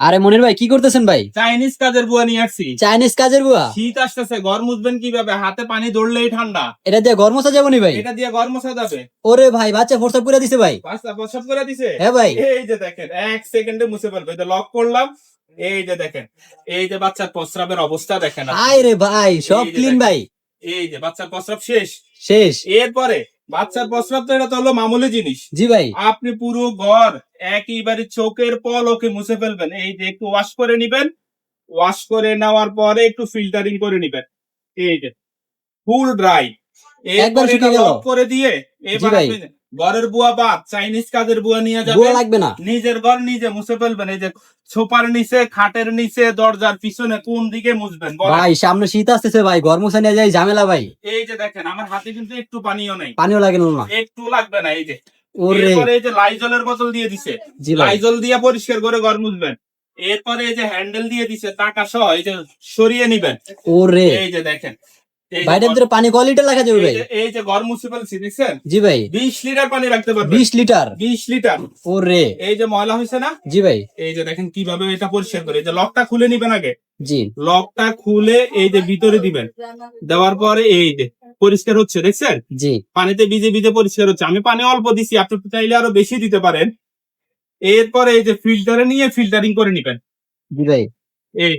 আরে মনির ভাই কি করতেছেন ভাই? চাইনিজ কাজের বুয়া নিয়ে আসছি। চাইনিজ কাজের বুয়া? শীত আসতেছে ঘর মুছবেন কীভাবে? হাতে পানি দৌড়লেই ঠান্ডা। এটা দিয়ে ঘর মোছা যাব নি ভাই? এটা দিয়ে ঘর মোছা যাবে। ওরে ভাই বাচ্চা ফোর্সআপ করে দিছে ভাই। বাচ্চা প্রসাব করে দিছে? হ্যাঁ ভাই। এই যে দেখেন এক সেকেন্ডে মুছে ফেলবে। এই লক করলাম এই যে দেখেন এই যে বাচ্চার প্রস্রাবের অবস্থা দেখেন। আয় রে ভাই সব ক্লিন ভাই। এই যে বাচ্চার প্রস্রাব শেষ। শেষ। এরপরে বাচ্চার প্রস্রাব তো এটা তো হলো মামুলি জিনিস। জি ভাই। আপনি পুরো ঘর একইবারে চোখের পলকে মুছে ফেলবেন। এই যে একটু ওয়াশ করে নিবেন। ওয়াশ করে নেওয়ার পরে একটু ফিল্টারিং করে নিবেন। এই যে ফুল ড্রাই একবার করে দিয়ে এবার ঘরের বুয়া বাদ চাইনিজ কাজের বুয়া নিয়ে যাবেন লাগবে না। নিজের ঘর নিজে মুছে ফেলবেন এই যে সোফার নিচে খাটের নিচে দরজার পিছনে কোন দিকে মুছবেন ভাই সামনে শীত আসতেছে ভাই ঘর মুছে নিয়ে যাই ঝামেলা ভাই। এই যে দেখেন আমার হাতে কিন্তু একটু পানিও নাই। পানিও লাগে না একটু লাগবে না এই যে। ওরে। এরপরে এই যে লাইজলের বোতল দিয়ে দিছে। লাইজল দিয়ে পরিষ্কার করে ঘর মুছবেন। এরপরে এই যে হ্যান্ডেল দিয়ে দিছে টাকা সহ এই যে সরিয়ে নিবেন। ওরে। এই যে দেখেন ভিতরে পানি কোয়ালিটি রাখা যাবে ভাই। এই যে দেখছেন? জি ভাই। বিশ লিটার পানি রাখতে পারবেন বিশ লিটার। বিশ লিটার। ওরে। এই যে ময়লা হয়েছে না? জি ভাই। এই যে দেখেন কীভাবে এটা পরিষ্কার করে। এই যে লকটা খুলে নিবেন আগে। জি। লকটা খুলে এই যে ভিতরে দিবেন। দেওয়ার পরে এই যে পরিষ্কার হচ্ছে দেখছেন? জি। পানিতে ভিজে ভিজে পরিষ্কার হচ্ছে। আমি পানি অল্প দিছি আপনি চাইলে আরও বেশি দিতে পারেন। এরপরে এই যে ফিল্টারে নিয়ে ফিল্টারিং করে নিবেন। জি ভাই। এই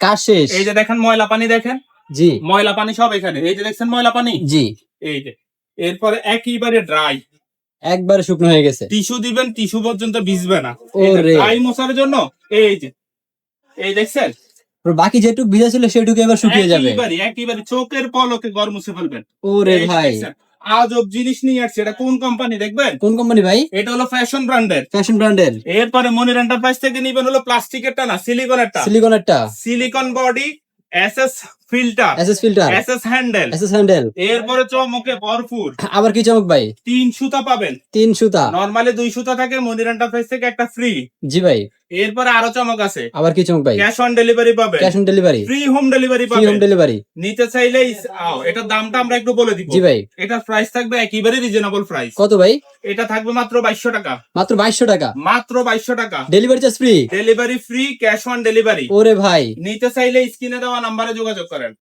কাজ শেষ। এই যে দেখেন ময়লা পানি দেখেন। জি। ময়লা পানি সব এখানে। এই যে দেখছেন ময়লা পানি? জি। এই যে। এরপরে একইবারে ড্রাই একবার শুকনো হয়ে গেছে। টিস্যু দিবেন টিস্যু পর্যন্ত ভিজবে না। ড্রাই মশার জন্য এই যে। এই দেখছেন? বাকি যেটুকু ভিজা ছিল সেটুকু এবার শুকিয়ে যাবে। একেবারে একেবারে চোখের পলকে ঘর মুছে ফেলবেন। ওরে ভাই। আজব জিনিস নিয়ে আসছে। এটা কোন কোম্পানি দেখবেন? কোন কোম্পানি ভাই? এটা হলো ফ্যাশন ব্র্যান্ডের ফ্যাশন ব্র্যান্ডের এরপরে মনির এন্টারপ্রাইজ থেকে নিবেন হলো প্লাস্টিকেরটা না সিলিকনেরটা সিলিকনেরটা silicon body SS filter SS filter SS handle SS handle. এরপরে চমকে ভরপুর। আবার কি চমক ভাই? তিন সুতা পাবেন। তিন সুতা। নরমালি দুই সুতা থাকে মনিরান্ডা ফেস থেকে একটা ফ্রি জি ভাই। এরপরে আরও চমক আছে। আবার কি চমক ভাই? ক্যাশ অন ডেলিভারি পাবে cash on delivery free home delivery পাবে ফ্রি হোম ডেলিভারি নিতে চাইলে আও এটার দামটা আমরা একটু বলে দিব। জি ভাই। এটা প্রাইস থাকবে একেবারে রিজনেবল প্রাইস কত ভাই? এটা থাকবে মাত্র 2200 টাকা। মাত্র 2200 টাকা? মাত্র 2200 টাকা। Delivery charge free delivery free cash on delivery ওরে ভাই। নিতে চাইলে স্ক্রিনে দেওয়া নম্বরে যোগাযোগ করেন।